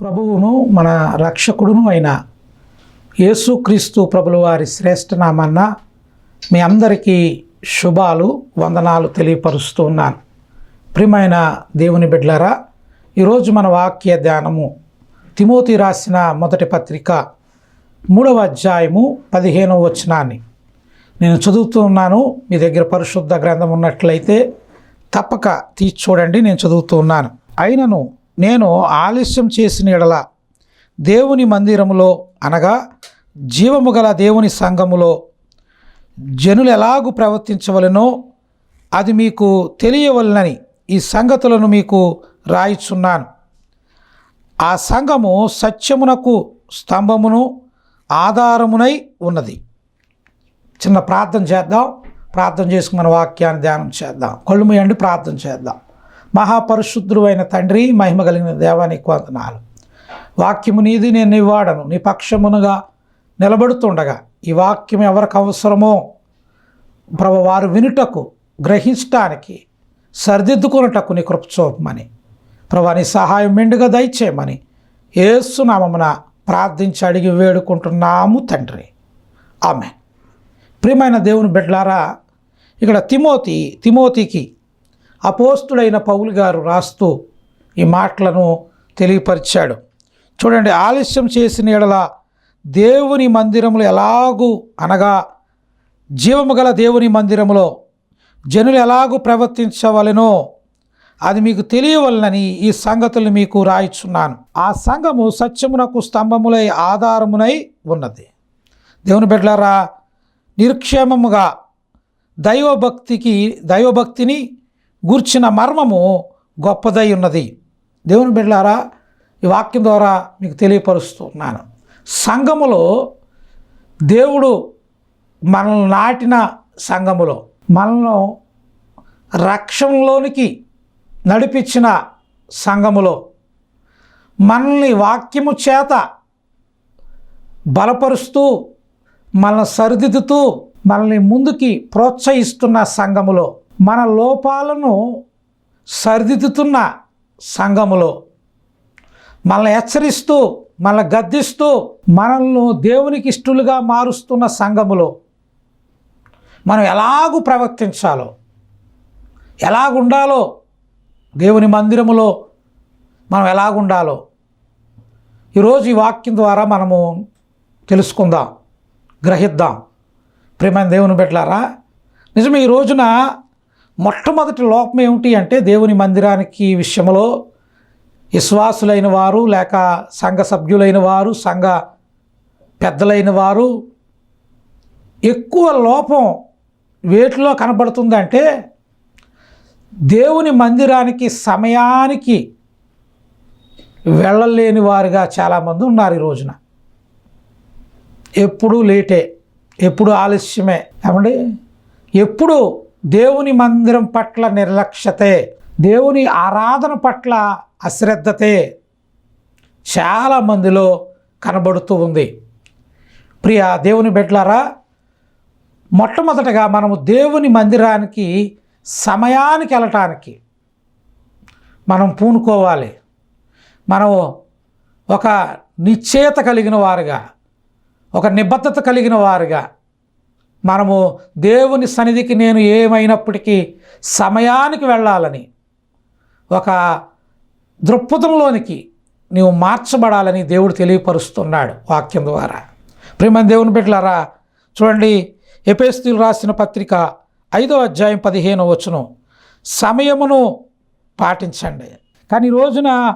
ప్రభువును మన రక్షకుడును అయిన యేసుక్రీస్తు ప్రభుల వారి శ్రేష్ఠ మీ అందరికీ శుభాలు వందనాలు తెలియపరుస్తూ ఉన్నాను. ప్రియమైన దేవుని బిడ్డలారా ఈరోజు మన వాక్య ధ్యానము తిమోతి రాసిన మొదటి పత్రిక మూడవ అధ్యాయము పదిహేనవ వచనాన్ని. నేను చదువుతున్నాను మీ దగ్గర పరిశుద్ధ గ్రంథం ఉన్నట్లయితే తప్పక తీసి చూడండి నేను చదువుతూ ఉన్నాను. అయినను నేను ఆలస్యం చేసిన ఎడల దేవుని మందిరములో అనగా జీవము గల దేవుని సంఘములో జనులు ఎలాగూ ప్రవర్తించవలెనో అది మీకు తెలియవలనని ఈ సంగతులను మీకు రాయిచున్నాను. ఆ సంఘము సత్యమునకు స్తంభమును ఆధారమునై ఉన్నది. చిన్న ప్రార్థన చేద్దాం. ప్రార్థన చేసుకుని మన వాక్యాన్ని ధ్యానం చేద్దాం. కళ్ళు మూయండి ప్రార్థన చేద్దాం. మహాపరిశుద్ధుడు అయిన తండ్రి మహిమ కలిగిన దేవానికి వందనాలు. వాక్యము నీది నేను ఇవ్వాడను. నీ పక్షమునుగా నిలబడుతుండగా ఈ వాక్యం ఎవరికి అవసరమో ప్రభు వారు వినుటకు గ్రహించటానికి సరిదిద్దుకున్నటకు నీ కృప ప్రభాని నీ సహాయం మెండుగా దయచేయమని ఏసునామమున ప్రార్థించి అడిగి వేడుకుంటున్నాము తండ్రి. ఆమె ప్రియమైన దేవుని బిడ్డలారా ఇక్కడ తిమోతి తిమోతికి అపోస్తుడైన పౌలు గారు రాస్తూ ఈ మాటలను తెలియపరిచాడు. చూడండి ఆలస్యం చేసిన ఎడల దేవుని మందిరములు ఎలాగూ అనగా జీవము గల దేవుని మందిరములో జనులు ఎలాగూ ప్రవర్తించవలెనో అది మీకు తెలియవలనని ఈ సంగతులు మీకు రాయిచున్నాను. ఆ సంఘము సత్యమునకు స్తంభములై ఆధారమునై ఉన్నది. దేవుని బిడ్డలారా నిర్క్షేమముగా దైవభక్తికి దైవభక్తిని గూర్చిన మర్మము గొప్పదై ఉన్నది. దేవుని బిడ్డలారా ఈ వాక్యం ద్వారా మీకు తెలియపరుస్తున్నాను. సంఘములో దేవుడు మనల్ని నాటిన సంఘములో మనల్ని రక్షణలోనికి నడిపించిన సంఘములో మనల్ని వాక్యము చేత బలపరుస్తూ మనల్ని సరిదిద్దుతూ మనల్ని ముందుకి ప్రోత్సహిస్తున్న సంఘములో మన లోపాలను సరిదిద్దుతున్న సంఘములో మనల్ని హెచ్చరిస్తూ మనల్ని గద్దిస్తూ మనల్ని దేవునికి ఇష్టలుగా మారుస్తున్న సంఘములో మనం ఎలాగూ ప్రవర్తించాలో ఎలాగుండాలో దేవుని మందిరములో మనం ఎలాగుండాలో ఈరోజు ఈ వాక్యం ద్వారా మనము తెలుసుకుందాం గ్రహిద్దాం. ప్రేమైన దేవుని బిడ్డలారా నిజమే ఈ రోజున మొట్టమొదటి లోపం ఏమిటి అంటే దేవుని మందిరానికి విషయంలో విశ్వాసులైన వారు లేక సంఘ సభ్యులైన వారు సంఘ పెద్దలైన వారు ఎక్కువ లోపం వేటిలో కనబడుతుందంటే దేవుని మందిరానికి సమయానికి వెళ్ళలేని వారుగా చాలామంది ఉన్నారు ఈ రోజున. ఎప్పుడు లేటే ఎప్పుడు ఆలస్యమే. ఏమండి? ఎప్పుడు దేవుని మందిరం పట్ల నిర్లక్ష్యతే దేవుని ఆరాధన పట్ల అశ్రద్ధతే చాలా మందిలో కనబడుతూ ఉంది. ప్రియ దేవుని బిడ్డలారా మొట్టమొదటగా మనము దేవుని మందిరానికి సమయానికి వెళ్ళటానికి మనం పూనుకోవాలి. మనము ఒక నిశ్చయత కలిగిన వారుగా ఒక నిబద్ధత కలిగిన వారుగా మనము దేవుని సన్నిధికి నేను ఏమైనప్పటికీ సమయానికి వెళ్ళాలని ఒక దృక్పథంలోనికి నీవు మార్చబడాలని దేవుడు తెలియపరుస్తున్నాడు వాక్యం ద్వారా. ప్రేమ దేవుని బిడ్డలారా చూడండి ఎపేస్తులు రాసిన పత్రిక ఐదో అధ్యాయం పదిహేను వచ్చును సమయమును పాటించండి. కానీ ఈ రోజున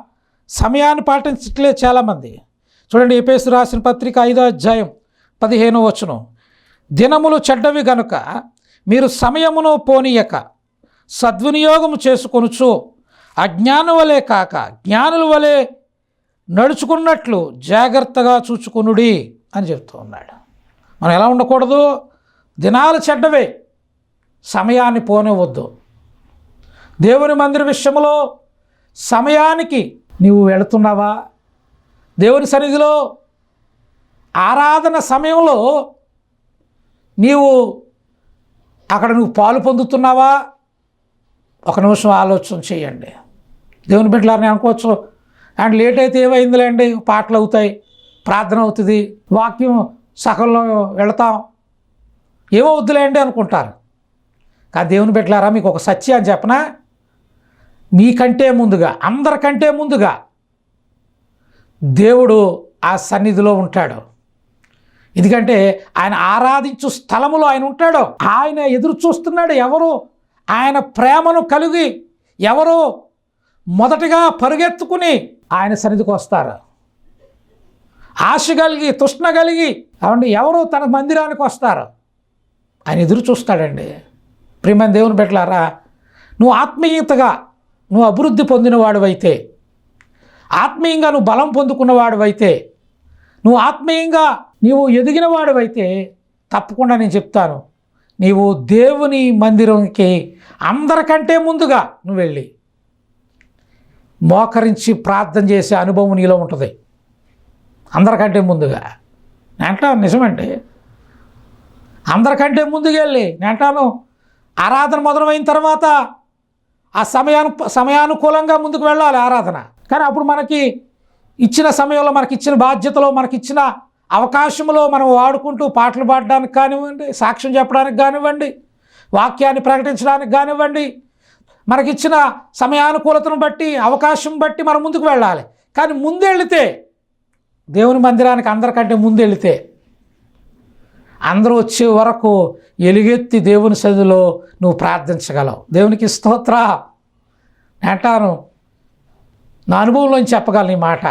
సమయాన్ని పాటించట్లే చాలామంది. చూడండి ఎపేసు రాసిన పత్రిక ఐదో అధ్యాయం పదిహేను వచ్చును దినములు చెడ్డవి గనుక మీరు సమయమును పోనీయక సద్వినియోగము చేసుకొనుచు అజ్ఞానం వలె కాక జ్ఞానుల వలె నడుచుకున్నట్లు జాగ్రత్తగా చూచుకునుడి అని చెప్తూ ఉన్నాడు. మనం ఎలా ఉండకూడదు? దినాలు చెడ్డవే. సమయాన్ని పోనివ్వద్దు. దేవుని మందిర విషయంలో సమయానికి నీవు వెళుతున్నావా? దేవుని సన్నిధిలో ఆరాధన సమయంలో నీవు అక్కడ నువ్వు పాలు పొందుతున్నావా? ఒక నిమిషం ఆలోచన చేయండి. దేవుని బిడ్డలారని అనుకోవచ్చు అండ్ లేట్ అయితే ఏమైందిలేండి? పాటలు అవుతాయి ప్రార్థన అవుతుంది వాక్యం సకంలో వెళతాం. ఏమవుద్దులేండి అనుకుంటారు. కానీ దేవుని బిడ్డలారా మీకు ఒక సత్యాన్ని చెప్పనా? మీకంటే ముందుగా అందరికంటే ముందుగా దేవుడు ఆ సన్నిధిలో ఉంటాడు. ఎందుకంటే ఆయన ఆరాధించు స్థలములో ఆయన ఉంటాడు. ఆయన ఎదురు చూస్తున్నాడు ఎవరు? ఆయన ప్రేమను కలిగి ఎవరు? మొదటగా పరుగెత్తుకుని ఆయన సన్నిధికి వస్తారు. ఆశ కలిగి తృష్ణ కలిగి అవండి ఎవరు తన మందిరానికి వస్తారు? ఆయన ఎదురు చూస్తాడండి. ప్రియమైన దేవుని పెట్టలారా నువ్వు ఆత్మీయతగా నువ్వు అభివృద్ధి పొందినవాడువైతే ఆత్మీయంగా నువ్వు బలం పొందుకున్నవాడువైతే నువ్వు ఆత్మీయంగా నీవు ఎదిగినవాడువైతే తప్పకుండా నేను చెప్తాను. నీవు దేవుని మందిరంకి అందరికంటే ముందుగా నువ్వు వెళ్ళి మోకరించి ప్రార్థన చేసే అనుభవం నీలో ఉంటుంది. అందరికంటే ముందుగా. అంటే నిజమండి. అందరికంటే ముందుకెళ్ళి నేను ఆరాధన మొదలైన తర్వాత ఆ సమయాను సమయానుకూలంగా ముందుకు వెళ్ళాలి ఆరాధన. కానీ అప్పుడు మనకి ఇచ్చిన సమయంలో మనకి ఇచ్చిన బాధ్యతలో మనకి ఇచ్చిన అవకాశంలో మనం వాడుకుంటూ పాటలు పాడడానికి కానివ్వండి సాక్ష్యం చెప్పడానికి కానివ్వండి వాక్యాన్ని ప్రకటించడానికి కానివ్వండి మనకిచ్చిన సమయానుకూలతను బట్టి అవకాశం బట్టి మనం ముందుకు వెళ్ళాలి. కానీ ముందెళితే దేవుని మందిరానికి అందరికంటే ముందెళితే అందరూ వచ్చే వరకు ఎలుగెత్తి దేవుని సదిలో నువ్వు ప్రార్థించగలవు. దేవునికి స్తోత్ర. అంటాను నా అనుభవంలోంచి చెప్పగలను ఈ మాట.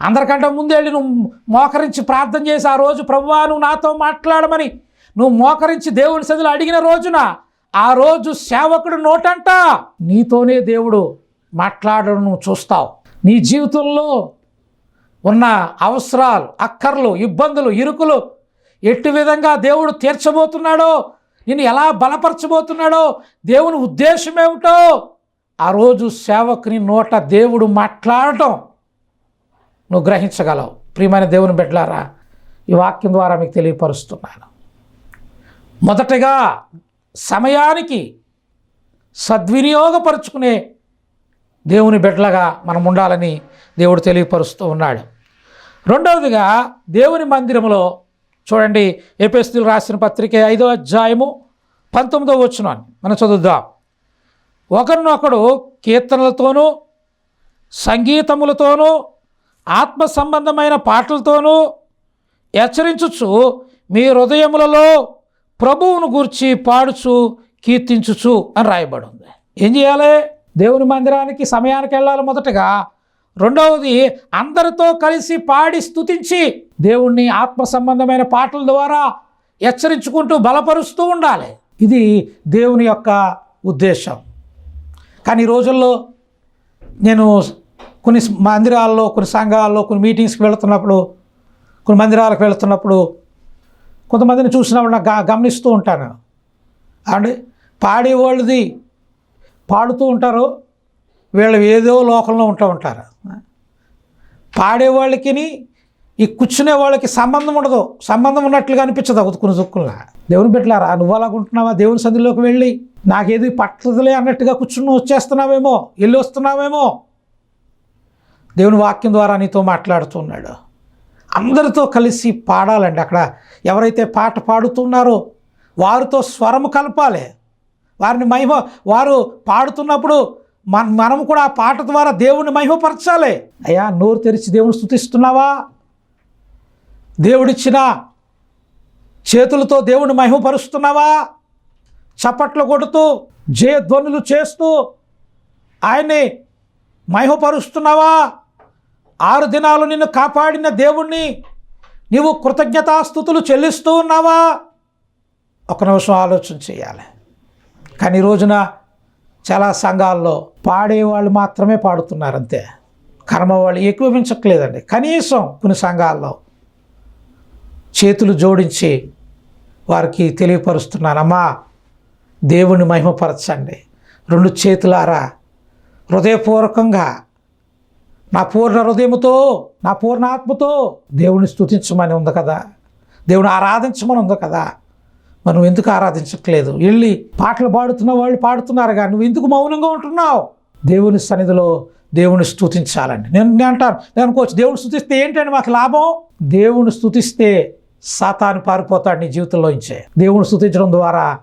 అందరికంటే ముందెళ్ళి నువ్వు మోకరించి ప్రార్థన చేసి ఆ రోజు ప్రభువా నువ్వు నాతో మాట్లాడమని. నువ్వు మోకరించి దేవుని సదిలో అడిగిన రోజున ఆ రోజు సేవకుడు నోటంట. నీతోనే దేవుడు మాట్లాడడం నువ్వు చూస్తావు. నీ జీవితంలో ఉన్న అవసరాలు అక్కర్లు ఇబ్బందులు ఇరుకులు ఎట్టి విధంగా దేవుడు తీర్చబోతున్నాడో నిన్ను ఎలా బలపరచబోతున్నాడో దేవుని ఉద్దేశం ఏమిటో ఆ రోజు సేవకుని నోట దేవుడు మాట్లాడటం నువ్వు గ్రహించగలవు. ప్రియమైన దేవుని బిడ్డలారా ఈ వాక్యం ద్వారా మీకు తెలియపరుస్తున్నాను. మొదటగా సమయానికి సద్వినియోగపరుచుకునే దేవుని బిడ్డలుగా మనం ఉండాలని దేవుడు తెలియపరుస్తూ ఉన్నాడు. రెండవదిగా దేవుని మందిరంలో చూడండి ఏపీఎస్టీలు రాసిన పత్రిక ఐదో అధ్యాయము పంతొమ్మిదో వచ్చిన మనం చదువుదాం. ఒకరినొకడు కీర్తనలతోనూ సంగీతములతోనూ ఆత్మ సంబంధమైన పాటలతోనూ హెచ్చరించుచు మీ హృదయములలో ప్రభువును గూర్చి పాడుచు కీర్తించుచు అని రాయబడి ఉంది. ఏం చేయాలి? దేవుని మందిరానికి సమయానికి వెళ్ళాలి మొదటగా రెండవది అందరితో కలిసి పాడి స్తుతించి దేవుణ్ణి ఆత్మ సంబంధమైన పాటల ద్వారా హెచ్చరించుకుంటూ బలపరుస్తూ ఉండాలి. ఇది దేవుని యొక్క ఉద్దేశం. కానీ ఈ రోజుల్లో నేను కొన్ని మందిరాల్లో కొన్ని సంఘాల్లో కొన్ని మీటింగ్స్కి వెళుతున్నప్పుడు కొన్ని మందిరాలకు వెళుతున్నప్పుడు కొంతమందిని చూసినప్పుడు నాకు గమనిస్తూ ఉంటాను. అండి పాడేవాళ్ళది పాడుతూ ఉంటారు. వీళ్ళు ఏదో లోకంలో ఉంటూ ఉంటారు. పాడేవాళ్ళకి ఈ కూర్చునే వాళ్ళకి సంబంధం ఉండదు. సంబంధం ఉన్నట్లుగా అనిపించదు అవుతుకుని దుక్కుల్లా దేవుని బిడ్డలారా నువ్వు అలాగుంటున్నావా దేవుని సంధిలోకి వెళ్ళి నాకేది పట్టదులే అన్నట్టుగా కూర్చుని వచ్చేస్తున్నావేమో వెళ్ళి వస్తున్నావేమో. దేవుని వాక్యం ద్వారా నీతో మాట్లాడుతున్నాడు అందరితో కలిసి పాడాలండి. అక్కడ ఎవరైతే పాట పాడుతున్నారో వారితో స్వరము కలపాలి. వారిని మహిమ వారు పాడుతున్నప్పుడు మన మనం కూడా ఆ పాట ద్వారా దేవుణ్ణి మహిమపరచాలి. అయ్యా నోరు తెరిచి దేవుని స్థుతిస్తున్నావా దేవుడిచ్చిన చేతులతో దేవుని మహిమపరుస్తున్నావా? చప్పట్లు కొడుతూ జయధ్వనులు చేస్తూ ఆయన్ని మహిమపరుస్తున్నావా? ఆరు దినాలు నిన్ను కాపాడిన దేవుణ్ణి నీవు కృతజ్ఞతాస్థుతులు చెల్లిస్తూ ఉన్నావా? ఒక నిమిషం ఆలోచన చేయాలి. కానీ ఈ రోజున చాలా సంఘాల్లో పాడేవాళ్ళు మాత్రమే పాడుతున్నారు అంతే. కర్మ వాళ్ళు ఎక్కువించట్లేదండి కనీసం కొన్ని సంఘాల్లో చేతులు జోడించి వారికి తెలియపరుస్తున్నానమ్మా దేవుని మహిమపరచండి. రెండు చేతులారా హృదయపూర్వకంగా నా పూర్ణ హృదయముతో నా పూర్ణ ఆత్మతో దేవుని స్తుతించమని ఉంది కదా. దేవుని ఆరాధించమని ఉంది కదా. మనం ఎందుకు ఆరాధించట్లేదు? వెళ్ళి పాటలు పాడుతున్న వాళ్ళు పాడుతున్నారు కానీ నువ్వు ఎందుకు మౌనంగా ఉంటున్నావు? దేవుని సన్నిధిలో దేవుని స్తుతించాలండి. నేను నేను అంటాను నేను అనుకోవచ్చు దేవుని స్థుతిస్తే ఏంటండి మాకు లాభం? దేవుని స్థుతిస్తే సాతాను పారిపోతాడు నీ జీవితంలో నుంచే. దేవుని స్థుతించడం ద్వారా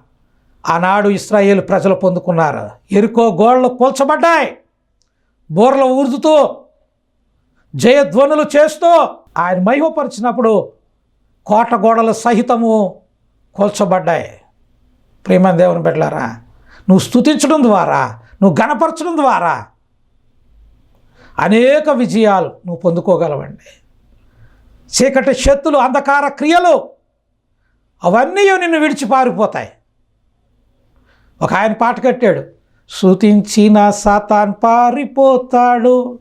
ఆనాడు ఇస్రాయేల్ ప్రజలు పొందుకున్నారు. ఎరుకో గోడలు కూల్చబడ్డాయి. బోర్లు ఊరుదుతూ జయధ్వనులు చేస్తూ ఆయన మహిమపరిచినప్పుడు కోట గోడలు సహితము కూల్చబడ్డాయి. ప్రేమ దేవుని బిడ్డలారా నువ్వు స్తుతించడం ద్వారా నువ్వు గణపరచడం ద్వారా అనేక విజయాలు నువ్వు పొందుకోగలవండి. చీకటి శక్తులు అంధకార క్రియలు అవన్నీ నిన్ను విడిచి పారిపోతాయి. ఒక ఆయన పాట కట్టాడు శృతించిన సాతాన్ పారిపోతాడు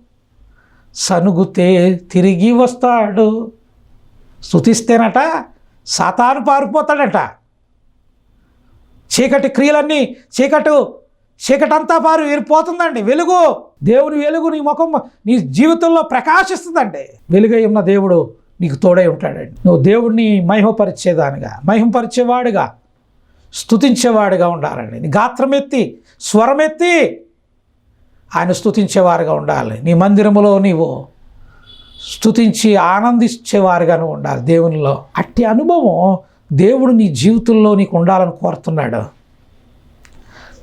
సనుగుతే తిరిగి వస్తాడు. స్థుతిస్తేనట సాతాను పారిపోతాడట. చీకటి క్రియలన్నీ చీకటు చీకటంతా పారు వెళ్ళిపోతుందండి వెలుగు దేవుని వెలుగు నీ ముఖం నీ జీవితంలో ప్రకాశిస్తుందండి. వెలుగై ఉన్న దేవుడు నీకు తోడై ఉంటాడండి. నువ్వు దేవుడిని మహిమపరిచేదానిగా మహిమపరిచేవాడుగా స్థుతించేవాడుగా ఉండాలండి. నీ గాత్రమెత్తి స్వరమెత్తి ఆయన స్థుతించేవారుగా ఉండాలి. నీ మందిరములో నీవు స్తుతించి ఆనందించేవారుగాను ఉండాలి. దేవునిలో అట్టి అనుభవం దేవుడు నీ జీవితంలో నీకు ఉండాలని కోరుతున్నాడు.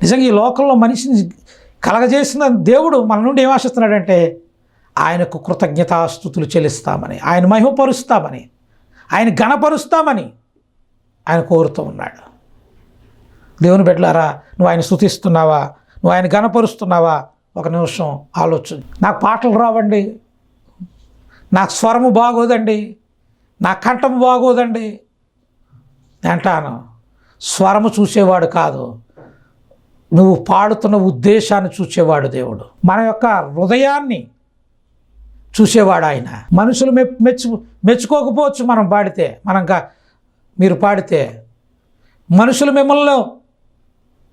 నిజంగా ఈ లోకంలో మనిషిని కలగజేసిన దేవుడు మన నుండి ఏం ఆశిస్తున్నాడంటే ఆయనకు కృతజ్ఞతాస్థుతులు చెల్లిస్తామని ఆయన మహిమపరుస్తామని ఆయన గణపరుస్తామని ఆయన కోరుతూ ఉన్నాడు. దేవుని బిడ్డలారా నువ్వు ఆయన స్థుతిస్తున్నావా నువ్వు ఆయన గణపరుస్తున్నావా ఒక నిమిషం ఆలోచన. నాకు పాటలు రావండి. నాకు స్వరము బాగోదండి నా కంఠం బాగోదండి అంటాను. స్వరము చూసేవాడు కాదు నువ్వు పాడుతున్న ఉద్దేశాన్ని చూసేవాడు దేవుడు. మన యొక్క హృదయాన్ని చూసేవాడు ఆయన. మనుషులు మె మెచ్చు మెచ్చుకోకపోవచ్చు మనం పాడితే మనం మీరు పాడితే. మనుషులు మిమ్మల్ని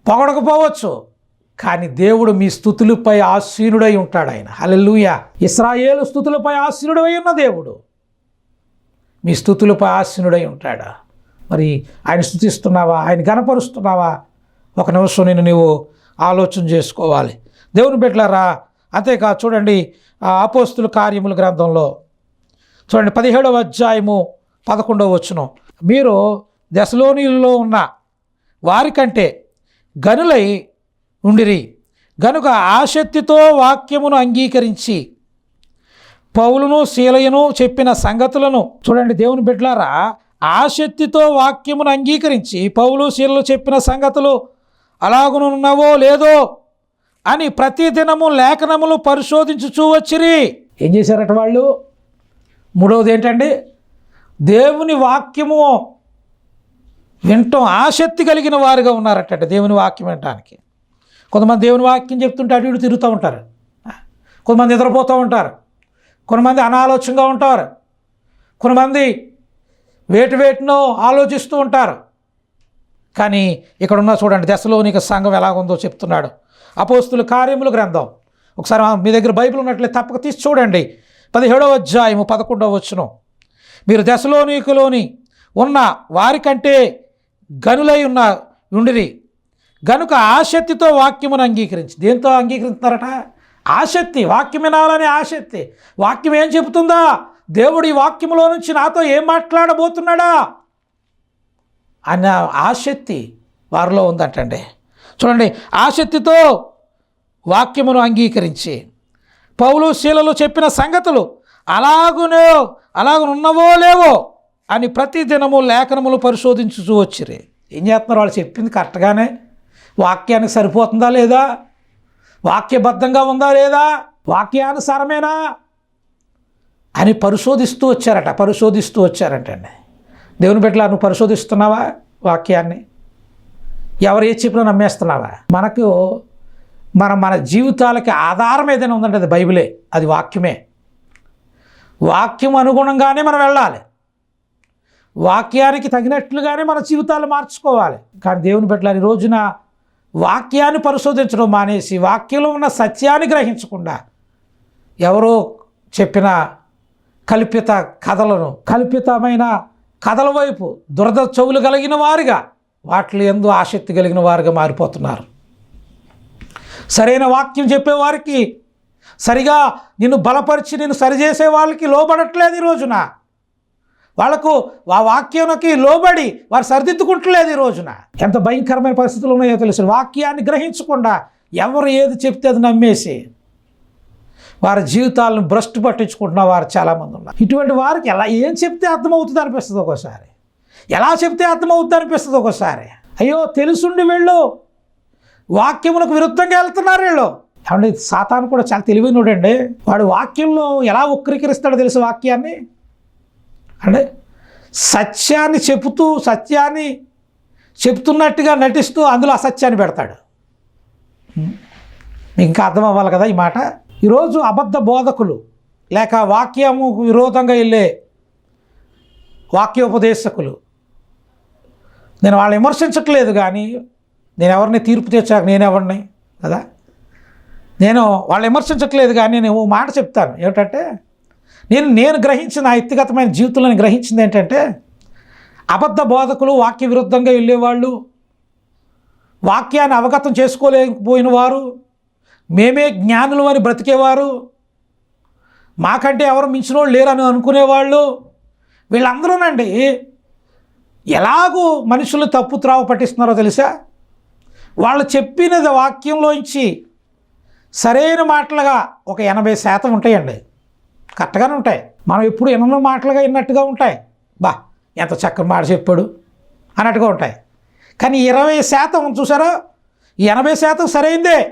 పొగడకపోవచ్చు. కానీ దేవుడు మీ స్థుతులపై ఆశీనుడై ఉంటాడు ఆయన. హల్లెలూయా. ఇస్రాయేలు స్థుతులపై ఆశీనుడై ఉన్న దేవుడు మీ స్థుతులపై ఆశీనుడై ఉంటాడా? మరి ఆయన స్థుతిస్తున్నావా? ఆయన గనపరుస్తున్నావా ఒక నిమిషం నేను నీవు ఆలోచన చేసుకోవాలి. దేవుని బిడ్డలారా అంతేకాదు చూడండి ఆ అపోస్తుల కార్యముల గ్రంథంలో చూడండి పదిహేడవ అధ్యాయము పదకొండవ వచ్చును మీరు దశలోనిలో ఉన్న వారికంటే గనులై ఉండిరి. గనుక ఆసక్తితో వాక్యమును అంగీకరించి పౌలును శీలయను చెప్పిన సంగతులను చూడండి దేవుని బిడ్డలారా ఆసక్తితో వాక్యమును అంగీకరించి పౌలు శీలలు చెప్పిన సంగతులు అలాగునున్నావో లేదో అని ప్రతిదినము లేఖనములు పరిశోధించుచూ వచ్చిరి. ఏం చేశారట వాళ్ళు? మూడవది ఏంటండి దేవుని వాక్యము వినటం ఆసక్తి కలిగిన వారుగా ఉన్నారట దేవుని వాక్యం వినటానికి. కొంతమంది దేవుని వాక్యం చెప్తుంటే అటు ఇటు తిరుగుతూ ఉంటారు. కొంతమంది నిద్రపోతూ ఉంటారు. కొంతమంది అనాలోచనగా ఉంటారు. కొంతమంది వేటి వేటినో ఆలోచిస్తూ ఉంటారు. కానీ ఇక్కడ ఉన్న చూడండి దశలోనిక సంఘం ఎలాగుందో చెప్తున్నాడు. అపోస్తుల కార్యముల గ్రంథం. ఒకసారి మీ దగ్గర బైబిల్ ఉన్నట్లే తప్పక తీసి చూడండి. పదిహేడవ అధ్యాయము పదకొండవ వచ్చును మీరు దశలోనికలోని ఉన్న వారికంటే గనులై ఉన్న ఉండిరి. గనుక ఆసక్తితో వాక్యమును అంగీకరించి దేంతో అంగీకరిస్తున్నారట? ఆసక్తి వాక్యం వినాలనే ఆసక్తి వాక్యం ఏం చెబుతుందా? దేవుడు ఈ వాక్యములో నుంచి నాతో ఏం మాట్లాడబోతున్నాడా? అన్న ఆసక్తి వారిలో ఉందంటండి. చూడండి ఆసక్తితో వాక్యమును అంగీకరించి పౌలు శీలలు చెప్పిన సంగతులు అలాగునే అలాగనున్నవో లేవో అని ప్రతి దినము లేఖనములు పరిశోధించుచూ వచ్చిరి. ఏం చేస్తున్నారు? వాళ్ళు చెప్పింది కరెక్ట్గానే వాక్యానికి సరిపోతుందా లేదా? వాక్యబద్ధంగా ఉందా లేదా? వాక్యానుసారమేనా? అని పరిశోధిస్తూ వచ్చారట పరిశోధిస్తూ వచ్చారటండి. దేవుని బిడ్డలా నువ్వు పరిశోధిస్తున్నావా వాక్యాన్ని? ఎవరు ఏ చెప్పినా నమ్మేస్తున్నావా? మనకు మన మన జీవితాలకి ఆధారం ఏదైనా ఉందంటే అది బైబిలే అది వాక్యమే. వాక్యం అనుగుణంగానే మనం వెళ్ళాలి. వాక్యానికి తగినట్లుగానే మన జీవితాలు మార్చుకోవాలి. కానీ దేవుని బిడ్డలు ఈ రోజున వాక్యాన్ని పరిశోధించడం మానేసి వాక్యంలో ఉన్న సత్యాన్ని గ్రహించకుండా ఎవరో చెప్పిన కల్పిత కథలను కల్పితమైన కథల వైపు దురద చెవులు కలిగిన వారుగా వాటిలో ఎందు ఆసక్తి కలిగిన వారుగా మారిపోతున్నారు. సరైన వాక్యం చెప్పేవారికి సరిగా నిన్ను బలపరిచి నిన్ను సరిచేసే వాళ్ళకి లోబడట్లేదు ఈ రోజున. వాళ్ళకు ఆ వాక్యానికి లోబడి వారు సరిదిద్దుకుంటలేదు ఈ రోజున. ఎంత భయంకరమైన పరిస్థితులు ఉన్నాయో తెలుసు. వాక్యాన్ని గ్రహించకుండా ఎవరు ఏది చెప్తే అది నమ్మేసి వారి జీవితాలను భ్రష్టు పట్టించుకుంటున్న వారు చాలామంది ఉన్నారు. ఇటువంటి వారికి ఎలా ఏం చెప్తే అర్థమవుతుంది అనిపిస్తుంది ఒక్కోసారి. ఎలా చెప్తే అర్థమవుతుంది అనిపిస్తుంది ఒక్కోసారి. అయ్యో తెలుసుండి వెళ్ళు. వాక్యములకు విరుద్ధంగా వెళ్తున్నారు వీళ్ళు. ఏమంటే సాతాను కూడా చాలా తెలివైనడండి. వాడు వాక్యంలో ఎలా ఉక్రీకరిస్తాడో తెలుసు వాక్యాన్ని? అంటే సత్యాన్ని చెబుతూ సత్యాన్ని చెప్తున్నట్టుగా నటిస్తూ అందులో అసత్యాన్ని పెడతాడు. ఇంకా అర్థం అవ్వాలి కదా ఈ మాట? ఈరోజు అబద్ధ బోధకులు లేక వాక్యము విరోధంగా వెళ్ళే వాక్యోపదేశకులు నేను వాళ్ళని విమర్శించట్లేదు కానీ నేను ఎవరిని తీర్పు తెచ్చాక నేను ఎవరిని కదా? నేను వాళ్ళు విమర్శించట్లేదు కానీ నేను ఓ మాట చెప్తాను. ఏమిటంటే నేను నేను గ్రహించిన నా వ్యక్తిగతమైన జీవితంలో గ్రహించింది ఏంటంటే అబద్ధ బోధకులు వాక్య విరుద్ధంగా వెళ్ళేవాళ్ళు వాక్యాన్ని అవగతం చేసుకోలేకపోయిన వారు మేమే జ్ఞానులు అని బ్రతికేవారు మాకంటే ఎవరు మించిన వాళ్ళు లేరని అనుకునేవాళ్ళు. వీళ్ళందరూనండి ఎలాగూ మనుషులు తప్పు త్రావ పట్టిస్తున్నారో తెలుసా? వాళ్ళు చెప్పినది వాక్యంలోంచి సరైన మాటలుగా ఒక ఎనభై శాతం ఉంటాయండి. కరెక్ట్గానే ఉంటాయి. మనం ఎప్పుడు ఎన్నో మాటలుగా విన్నట్టుగా ఉంటాయి. బా ఎంత చక్కని మాట చెప్పాడు అన్నట్టుగా ఉంటాయి. కానీ ఇరవై శాతం చూసారా? ఎనభై శాతం సరైందే.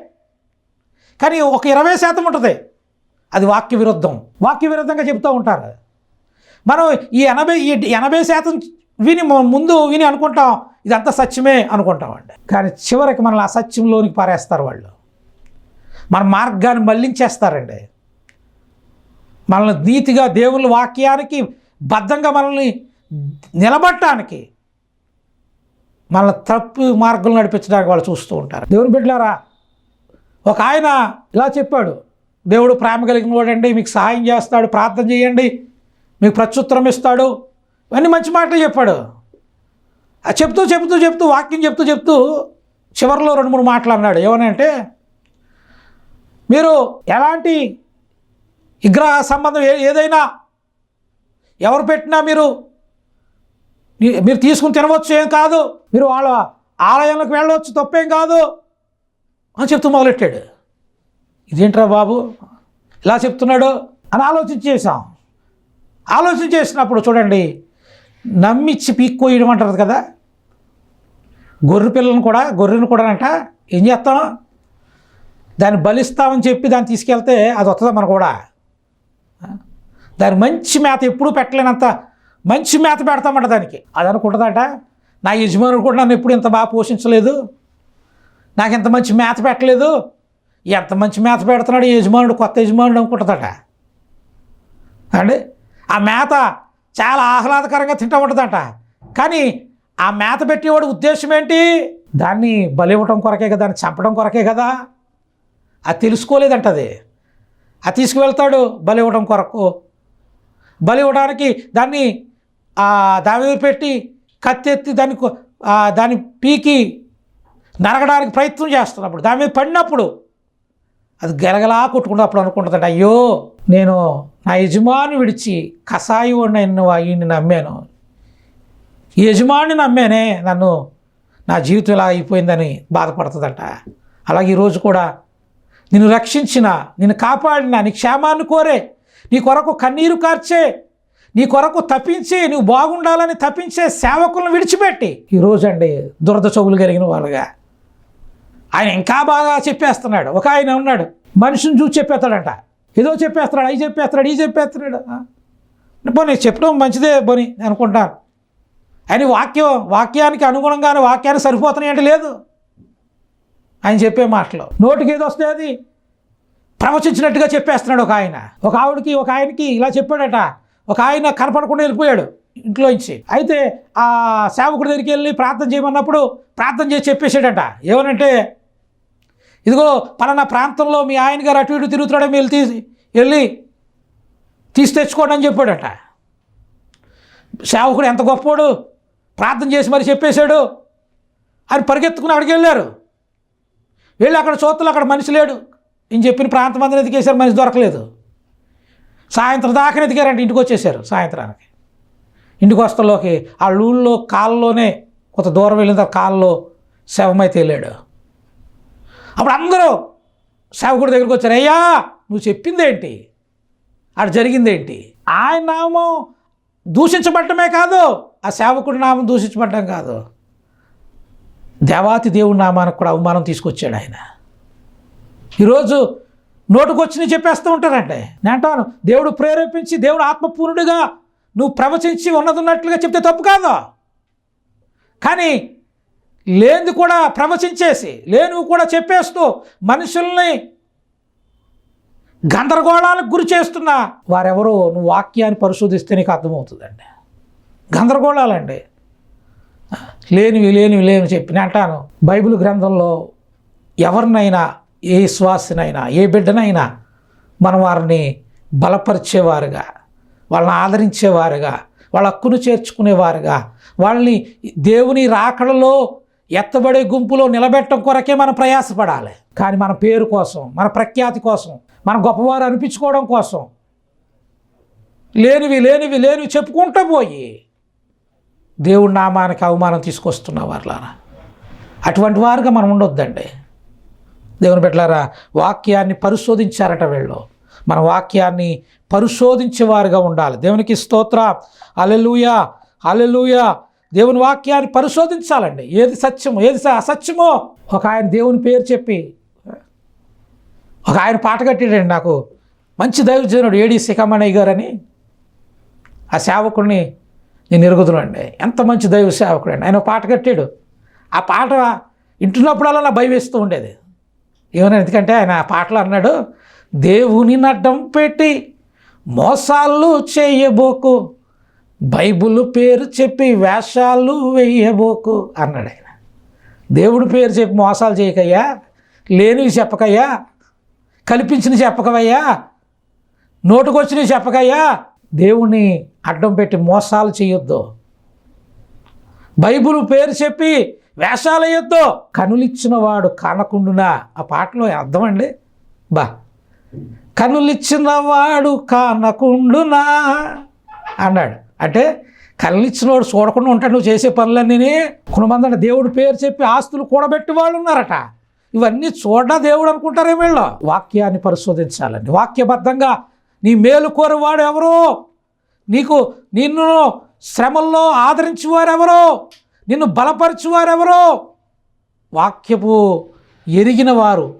కానీ ఒక ఇరవై శాతం ఉంటుంది. అది వాక్య విరుద్ధం. వాక్య విరుద్ధంగా చెప్తూ ఉంటారు. మనం ఈ ఎనభై ఈ ఎనభై శాతం విని ముందు విని అనుకుంటాం ఇదంతా సత్యమే అనుకుంటామండి. కానీ చివరికి మనల్ని అసత్యంలోనికి పారేస్తారు వాళ్ళు. మన మార్గాన్ని మళ్ళించేస్తారండి. మనల్ని నీతిగా దేవుని వాక్యానికి బద్ధంగా మనల్ని నిలబట్టడానికి మనల్ని తప్పు మార్గంలో నడిపించడానికి వాళ్ళు చూస్తూ ఉంటారు. దేవుని బిడ్డలారా ఒక ఆయన ఇలా చెప్పాడు దేవుడు ప్రేమ కలిగిన వాడండి మీకు సహాయం చేస్తాడు ప్రార్థన చేయండి మీకు ప్రత్యుత్తరం ఇస్తాడు ఇవన్నీ మంచి మాటలు చెప్పాడు. చెప్తూ చెప్తూ చెప్తూ వాక్యం చెప్తూ చెప్తూ చివరిలో రెండు మూడు మాటలు అన్నాడు. ఏమనంటే మీరు ఎలాంటి విగ్రహ సంబంధం ఏ- ఏదైనా ఎవరు పెట్టినా మీరు మీరు తీసుకుని తినవచ్చు ఏం కాదు. మీరు వాళ్ళ ఆలయంలోకి వెళ్ళవచ్చు తప్పేం కాదు అని చెప్తూ మొదలెట్టాడు. ఇదేంట్రా బాబు? ఇలా చెప్తున్నాడు అని ఆలోచించేసాం ఆలోచన చేసినప్పుడు చూడండి నమ్మిచ్చి పీక్కోయడం అంటారు కదా? గొర్రె పిల్లను కూడా గొర్రెను కూడా అంట ఏం చేస్తాం? దాన్ని బలిస్తామని చెప్పి దాన్ని తీసుకెళ్తే అది వస్తుందా మనకు కూడా? దాని మంచి మేత ఎప్పుడూ పెట్టలేనంత మంచి మేత పెడతామంట దానికి. అది అనుకుంటుందట నా యజమానుడు కూడా నన్ను ఎప్పుడు ఇంత బాగా పోషించలేదు. నాకు ఇంత మంచి మేత పెట్టలేదు. ఎంత మంచి మేత పెడుతున్నాడు ఈ యజమానుడు కొత్త యజమానుడు అనుకుంటుందట. అండి ఆ మేత చాలా ఆహ్లాదకరంగా తింటూ ఉంటుందట. కానీ ఆ మేత పెట్టేవాడు ఉద్దేశం ఏంటి? దాన్ని బలివ్వటం కొరకే కదా దాన్ని చంపడం కొరకే కదా. అది తెలుసుకోలేదంట అది అది తీసుకువెళ్తాడు బలి కొరకు బలి ఇవ్వడానికి దాన్ని దాని మీద పెట్టి కత్తెత్తి దాన్ని దాన్ని పీకి నరగడానికి ప్రయత్నం చేస్తున్నప్పుడు దాని మీద పడినప్పుడు అది గెలగలా కొట్టుకున్నప్పుడు అనుకుంటుందంట అయ్యో నేను నా యజమాని విడిచి కషాయి నేను ఈయన్ని నమ్మాను. ఈ యజమాని నమ్మానే నన్ను నా జీవితం ఇలా అయిపోయిందని బాధపడుతుందంట. అలాగే ఈరోజు కూడా నిన్ను రక్షించిన నిన్ను కాపాడిన నీ క్షేమాన్ని కోరే నీ కొరకు కన్నీరు కార్చే నీ కొరకు తప్పించి నువ్వు బాగుండాలని తప్పించే సేవకులను విడిచిపెట్టి ఈరోజు అండి దురద చెవులు కలిగిన వాళ్ళుగా. ఆయన ఇంకా బాగా చెప్పేస్తున్నాడు. ఒక ఆయన ఉన్నాడు. మనిషిని చూసి చెప్పేస్తాడంట. ఏదో చెప్పేస్తున్నాడు అవి చెప్పేస్తున్నాడు ఈ చెప్పేస్తున్నాడు. పోనీ చెప్పడం మంచిదే పోనీ అనుకుంటాను. అని వాక్యం వాక్యానికి అనుగుణంగానే వాక్యానికి సరిపోతున్నాయి అంటే లేదు. ఆయన చెప్పే మాటలు. నోటికి ఏదో వస్తుంది అది. ప్రవచించినట్టుగా చెప్పేస్తున్నాడు ఒక ఆయన. ఒక ఆవిడకి ఒక ఆయనకి ఇలా చెప్పాడట. ఒక ఆయన కనపడకుండా వెళ్ళిపోయాడు ఇంట్లోంచి. అయితే ఆ సేవకుడి దగ్గరికి వెళ్ళి ప్రార్థన చేయమన్నప్పుడు ప్రార్థన చేసి చెప్పేశాడట. ఏమనంటే ఇదిగో పలానా ప్రాంతంలో మీ ఆయన గారు అటు ఇటు తిరుగుతున్నాడని వెళ్ళి తీసి వెళ్ళి తీసి తెచ్చుకోండి అని చెప్పాడట. సేవకుడు ఎంత గొప్పోడు ప్రార్థన చేసి మరి చెప్పేశాడు. అని పరిగెత్తుకుని అక్కడికి వెళ్ళారు. వెళ్ళి అక్కడ చూస్తలు అక్కడ మనిషి లేడు. ఈయన చెప్పిన ప్రాంతం అందరూ ఎదిగేశారు మనిషి దొరకలేదు. సాయంత్రం దాకా ఎదిగారంటే ఇంటికి వచ్చేసారు సాయంత్రానికి. ఇంటికి వస్తలోకి ఆ ఊళ్ళో కాళ్ళలోనే కొంత దూరం వెళ్ళిన తర్వాత కాళ్ళలో శవమైతే తేలాడు అప్పుడు అందరూ సేవకుడి దగ్గరికి వచ్చారు అయ్యా నువ్వు చెప్పిందేంటి? అక్కడ జరిగిందేంటి? ఆయన నామం దూషించబడటమే కాదు ఆ సేవకుడి నామం దూషించబడటం కాదు. దేవాతి దేవుడి నామానికి కూడా అవమానం తీసుకొచ్చాడు ఆయన. ఈరోజు నోటుకొచ్చి చెప్పేస్తూ ఉంటారండి నేను అంటాను దేవుడు ప్రేరేపించి దేవుడు ఆత్మపూర్ణుడిగా నువ్వు ప్రవచించి ఉన్నదన్నట్లుగా చెప్తే తప్పు కాదు. కానీ లేనిది కూడా ప్రవచించేసి లేనివి కూడా చెప్పేస్తూ మనుషుల్ని గందరగోళాలకు గురి చేస్తున్నా వారెవరో నువ్వు వాక్యాన్ని పరిశోధిస్తే నీకు అర్థమవుతుందండి. గందరగోళాలండి. లేనివి లేనివి లేని చెప్పి నేను అంటాను బైబిల్ గ్రంథంలో ఎవరినైనా ఏ శ్వాసనైనా ఏ బిడ్డనైనా మనం వారిని బలపరిచేవారుగా వాళ్ళని ఆదరించేవారుగా వాళ్ళ హక్కును చేర్చుకునేవారుగా వాళ్ళని దేవుని రాకడలో ఎత్తబడే గుంపులో నిలబెట్టడం కొరకే మనం ప్రయాసపడాలి. కానీ మన పేరు కోసం మన ప్రఖ్యాతి కోసం మన గొప్పవారు అనిపించుకోవడం కోసం లేనివి లేనివి లేనివి చెప్పుకుంటూ పోయి దేవుడి నామానికి అవమానం తీసుకొస్తున్న వారులారా. అటువంటి వారుగా మనం ఉండొద్దండి. దేవుని పెట్టారా వాక్యాన్ని పరిశోధించారట వీళ్ళు. మన వాక్యాన్ని పరిశోధించేవారుగా ఉండాలి. దేవునికి స్తోత్ర. అలెలుయా అలెలుయా దేవుని వాక్యాన్ని పరిశోధించాలండి. ఏది సత్యమో ఏది స- అసత్యమో ఒక ఆయన దేవుని పేరు చెప్పి ఒక ఆయన పాట కట్టాడండి నాకు. మంచి దైవజనుడు ఏడి సికమణయ్య గారని. ఆ సేవకుడిని నేను ఎరుగుతున్నాండి ఎంత మంచి దైవ సేవకుడు అండి ఆయన పాట కట్టాడు. ఆ పాట వింటున్నప్పుడల్లా నా భయం వేస్తూ ఉండేది. ఏమన్నా ఎందుకంటే ఆయన ఆ పాటలో అన్నాడు దేవుని నడ్డం పెట్టి మోసాలు చేయబోకు బైబుల్ పేరు చెప్పి వేషాలు వేయబోకు అన్నాడు ఆయన. దేవుడి పేరు చెప్పి మోసాలు చేయకయ్యా లేనివి చెప్పకయ్యా కల్పించినవి చెప్పకవయ్యా నోటుకొచ్చినవి చెప్పకయ్యా దేవుణ్ణి అడ్డం పెట్టి మోసాలు చేయొద్దు. బైబుల్ పేరు చెప్పి వేషాలయంతో కనులిచ్చిన వాడు కానకుండునా? ఆ పాటలో అర్థం అండి బా. కనులిచ్చిన వాడు కానకుండునా? అన్నాడు. అంటే కళ్ళిచ్చినవాడు చూడకుండా ఉంటాడు నువ్వు చేసే పనులన్నీ కొంతమంది దేవుడి పేరు చెప్పి ఆస్తులు కూడబెట్టి వాళ్ళు ఉన్నారట. ఇవన్నీ చూడ దేవుడు అనుకుంటారే వీళ్ళు? వాక్యాన్ని పరిశోధించాలండి. వాక్యబద్ధంగా నీ మేలు కోరేవాడు ఎవరు? నీకు నిన్ను శ్రమల్లో ఆదరించేవారెవరో నిన్ను బలపరచువారెవరో? వాక్యపు ఎరిగిన వారు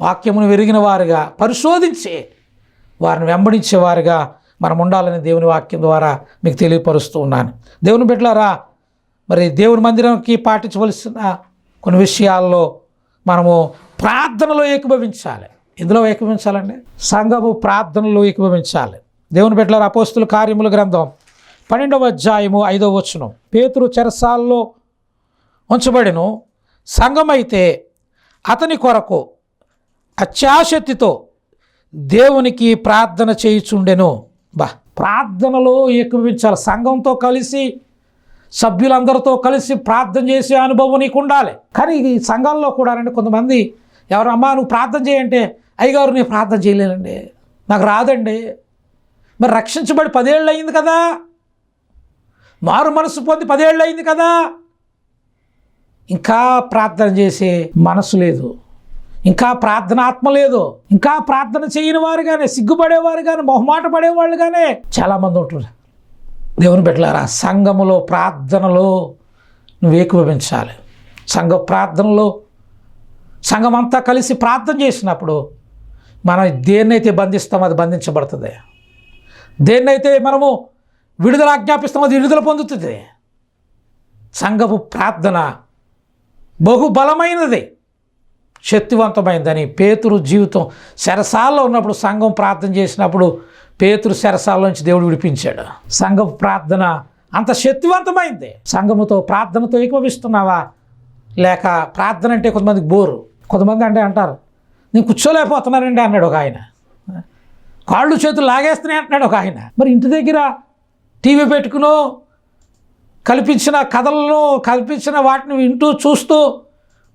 వాక్యమును ఎరిగిన వారుగా పరిశోధించి. వారిని వెంబడించేవారుగా. మనం ఉండాలని దేవుని వాక్యం ద్వారా మీకు తెలియపరుస్తూ ఉన్నాను. దేవుని బిడ్డలారా మరి దేవుని మందిరంకి పాటించవలసిన కొన్ని విషయాల్లో మనము ప్రార్థనలో ఏకీభవించాలి. ఎందులో ఏకీభవించాలండి? సంఘము ప్రార్థనలో ఏకీభవించాలి. దేవుని బిడ్డలారా అపోస్తుల కార్యముల గ్రంథం పన్నెండవ అధ్యాయము ఐదవ వచనం. పేతురు చెరసాల్లో ఉంచబడిను. సంఘమైతే అతని కొరకు అత్యాశక్తితో దేవునికి ప్రార్థన చేయుచుండెను. బా ప్రార్థనలో ఏకీభవించాలి. సంఘంతో కలిసి సభ్యులందరితో కలిసి ప్రార్థన చేసే అనుభవం నీకు ఉండాలి కానీ ఈ సంఘంలో కూడా రండి కొంతమంది ఎవరమ్మా నువ్వు ప్రార్థన చేయంటే అయ్యగారు నేను ప్రార్థన చేయలేనండి. నాకు రాదండి. మరి రక్షించబడి పదేళ్ళు అయింది కదా. మారు మనసు పొంది పదేళ్ళు అయింది కదా. ఇంకా ప్రార్థన చేసే మనసు లేదు. ఇంకా ప్రార్థన ఆత్మ లేదు. ఇంకా ప్రార్థన చేయని కానీ సిగ్గుపడేవారు కానీ మొహమాట పడేవాళ్ళు కానీ చాలామంది ఉంటున్నారు. దేవుని బిడ్డలారా సంఘములో ప్రార్థనలో నువ్వు ఏకీభవించాలి. సంఘ ప్రార్థనలో సంఘం అంతా కలిసి ప్రార్థన చేసినప్పుడు మనం దేన్నైతే బంధిస్తామో అది బంధించబడుతుంది. దేన్నైతే మనము విడుదల ఆజ్ఞాపిస్తాం అది విడుదల పొందుతుంది. సంఘపు ప్రార్థన బహుబలమైనది. శక్తివంతమైందని పేతురు జీవితం శరసాల్లో ఉన్నప్పుడు సంఘం ప్రార్థన చేసినప్పుడు పేతురు శరసాల నుంచి దేవుడు విడిపించాడు. సంఘం ప్రార్థన అంత శక్తివంతమైంది. సంఘముతో ప్రార్థనతో ఏకీభవిస్తున్నావా లేక ప్రార్థన అంటే కొంతమందికి బోరు. కొంతమంది అంటే అంటారు నేను కూర్చోలేకపోతున్నానండి అన్నాడు ఒక ఆయన. కాళ్ళు చేతులు లాగేస్తున్నాయి అంటున్నాడు ఒక ఆయన. మరి ఇంటి దగ్గర టీవీ పెట్టుకును కల్పించిన కథలను కల్పించిన వాటిని వింటూ చూస్తూ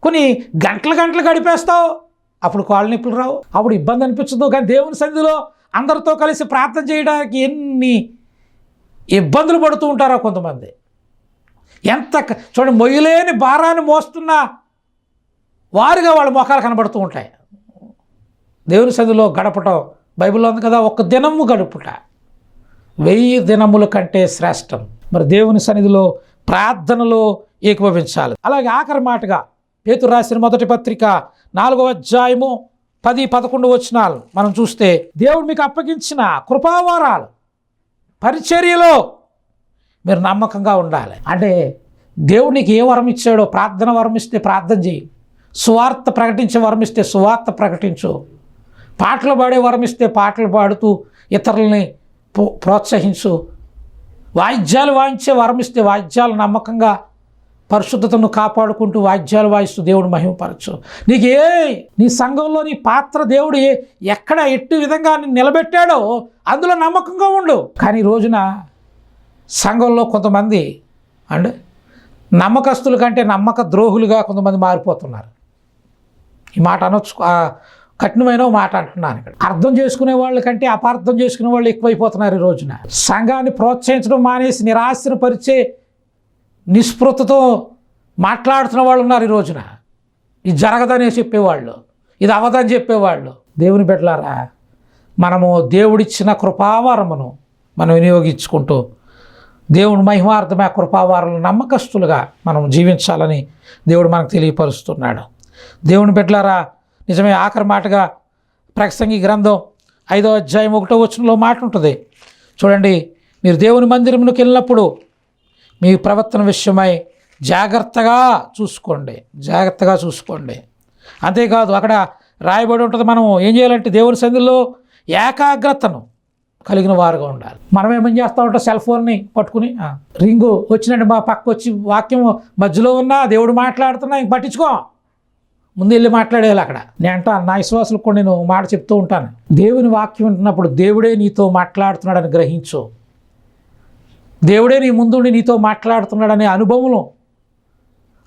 కొన్ని గంటలు గంటలు గడిపేస్తావు. అప్పుడు కాళ్ళు నొప్పులు రావు. అప్పుడు ఇబ్బంది అనిపించదు. కానీ దేవుని సన్నిధిలో అందరితో కలిసి ప్రార్థన చేయడానికి ఎన్ని ఇబ్బందులు పడుతూ ఉంటారో కొంతమంది. ఎంత చూడండి మొయ్యలేని భారాన్ని మోస్తున్న వారుగా వాళ్ళ మొఖాలు కనబడుతూ ఉంటాయి. దేవుని సన్నిధిలో గడపటం బైబిల్లో ఉంది కదా ఒక దినము గడుపుట. వెయ్యి దినముల కంటే శ్రేష్టం. మరి దేవుని సన్నిధిలో ప్రార్థనలో ఏకీభవించాలి. అలాగే ఆఖరి మాటగా పేతురు రాసిన మొదటి పత్రిక నాలుగో అధ్యాయము పది పదకొండు వచనాలు మనం చూస్తే దేవుడు మీకు అప్పగించిన కృపావారాలు పరిచర్యలో మీరు నమ్మకంగా ఉండాలి. అంటే దేవుడు నీకు ఏ వరం ఇచ్చాడో ప్రార్థన వరం ఇస్తే ప్రార్థన చేయి. సువార్త ప్రకటించే వరం ఇస్తే సువార్త ప్రకటించు. పాటలు పాడే వరం ఇస్తే పాటలు పాడుతూ ఇతరులని ప్రోత్సహించు. వాయిద్యాలు వాయించే వరమిస్తే వాయిద్యాలు నమ్మకంగా పరిశుద్ధతను కాపాడుకుంటూ వాయిద్యాలు వాయిస్తూ దేవుడు మహిమపరచు. నీకు ఏ నీ సంఘంలో నీ పాత్ర దేవుడు ఎక్కడ ఎట్టి విధంగా నిన్ను నిలబెట్టాడో అందులో నమ్మకంగా ఉండు. కానీ రోజున సంఘంలో కొంతమంది అండ్ నమ్మకస్తుల కంటే నమ్మక ద్రోహులుగా కొంతమంది మారిపోతున్నారు. ఈ మాట అనొచ్చు కఠినమైన మాట అంటున్నాను ఇక్కడ. అర్థం చేసుకునే వాళ్ళ కంటే అపార్థం చేసుకునే వాళ్ళు ఎక్కువైపోతున్నారు ఈ రోజున. సంఘాన్ని ప్రోత్సహించడం మానేసి నిరాశను పరిచే నిస్పృతతో మాట్లాడుతున్న వాళ్ళు ఉన్నారు ఈ రోజున. ఇది జరగదనే చెప్పేవాళ్ళు. ఇది అవదని చెప్పేవాళ్ళు. దేవుని బిడ్డలారా మనము దేవుడిచ్చిన కృపావారమును మనం వినియోగించుకుంటూ దేవుని మహిమార్థమే ఆ నమ్మకస్తులుగా మనం జీవించాలని దేవుడు మనకు తెలియపరుస్తున్నాడు. దేవుని బిడ్డలారా నిజమే ఆఖరి మాటగా ప్రసంగి గ్రంథం ఐదో అధ్యాయం ఒకటో వచనంలో మాట ఉంటుంది చూడండి మీరు దేవుని మందిరమునికి వెళ్ళినప్పుడు మీ ప్రవర్తన విషయమై జాగ్రత్తగా చూసుకోండి. జాగ్రత్తగా చూసుకోండి. అంతేకాదు అక్కడ రాయబడి ఉంటుంది మనం ఏం చేయాలంటే దేవుని సంధిలో ఏకాగ్రతను కలిగిన వారుగా ఉండాలి. మనం ఏమేం చేస్తూ ఉంటాం? సెల్ ఫోన్ని పట్టుకుని రింగు వచ్చినట్టు మా పక్క వచ్చి వాక్యం మధ్యలో ఉన్నా దేవుడు మాట్లాడుతున్నా ఇంక పట్టించుకో. ముందు వెళ్ళి మాట్లాడేయాలి అక్కడ. నేను అంటాను నా విశ్వాసులకు కూడా నేను మాట చెప్తూ ఉంటాను. దేవుని వాక్యం వింటున్నప్పుడు దేవుడే నీతో మాట్లాడుతున్నాడని గ్రహించు. దేవుడే నీ ముందుండి నీతో మాట్లాడుతున్నాడనే అనుభవంలో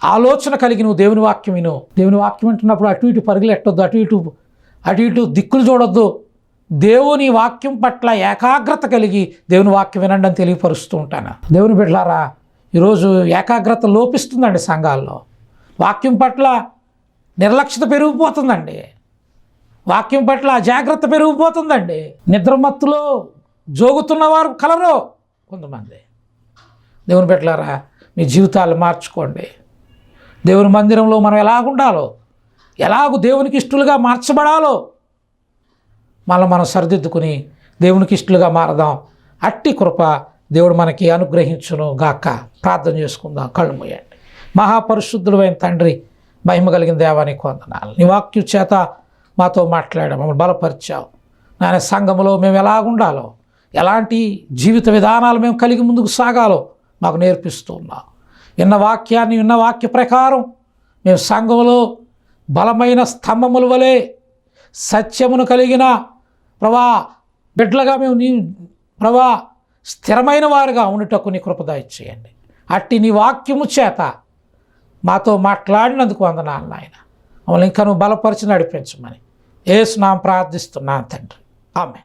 ఆలోచన కలిగి నువ్వు దేవుని వాక్యం విను. దేవుని వాక్యం వింటున్నప్పుడు అటు ఇటు పరుగులు ఎట్టొద్దు అటు ఇటు అటు ఇటు దిక్కులు చూడొద్దు. దేవుని వాక్యం పట్ల ఏకాగ్రత కలిగి దేవుని వాక్యం వినండి అని తెలియపరుస్తూ ఉంటాను. దేవుని బిడ్డలారా ఈరోజు ఏకాగ్రత లోపిస్తుందండి సంఘాల్లో. వాక్యం పట్ల నిర్లక్ష్యత పెరిగిపోతుందండి. వాక్యం పట్ల అజాగ్రత్త పెరిగిపోతుందండి. నిద్రమత్తులో జోగుతున్న వారు కలరు కొంతమంది. దేవుని బిడ్డలారా మీ జీవితాలు మార్చుకోండి. దేవుని మందిరంలో మనం ఎలాగుండాలో ఎలాగూ దేవునికి ఇష్టలుగా మార్చబడాలో మళ్ళీ మనం సరిదిద్దుకుని దేవునికి ఇష్టలుగా మారదాం. అట్టి కృప దేవుడు మనకి అనుగ్రహించును గాక. ప్రార్థన చేసుకుందాం. కళ్ళు మూయండి. మహాపరిశుద్ధుడైన తండ్రి మహిమ కలిగిన దేవానికి వందనాలు. నీ వాక్యం చేత మాతో మాట్లాడావు మమ్మల్ని బలపరిచావు. నాయన సంఘములో మేము ఎలాగుండాలో ఎలాంటి జీవిత విధానాలు మేము కలిగి ముందుకు సాగాలో మాకు నేర్పిస్తూ ఉన్నావు. విన్న వాక్యాన్ని విన్న వాక్య ప్రకారం మేము సంఘంలో బలమైన స్తంభముల వలె సత్యమును కలిగిన ప్రభా బిడ్డలుగా మేము నీ ప్రభా స్థిరమైన వారుగా ఉండేటకు నీ కృపదాయి చేయండి అట్టి నీ వాక్యము చేత మాతో మాట్లాడినందుకు వందనాలు నాయన. మమ్మల్ని ఇంకా నువ్వు బలపరిచి నడిపించమని. ఏసునాం ప్రార్థిస్తున్నాను తండ్రి. ఆమె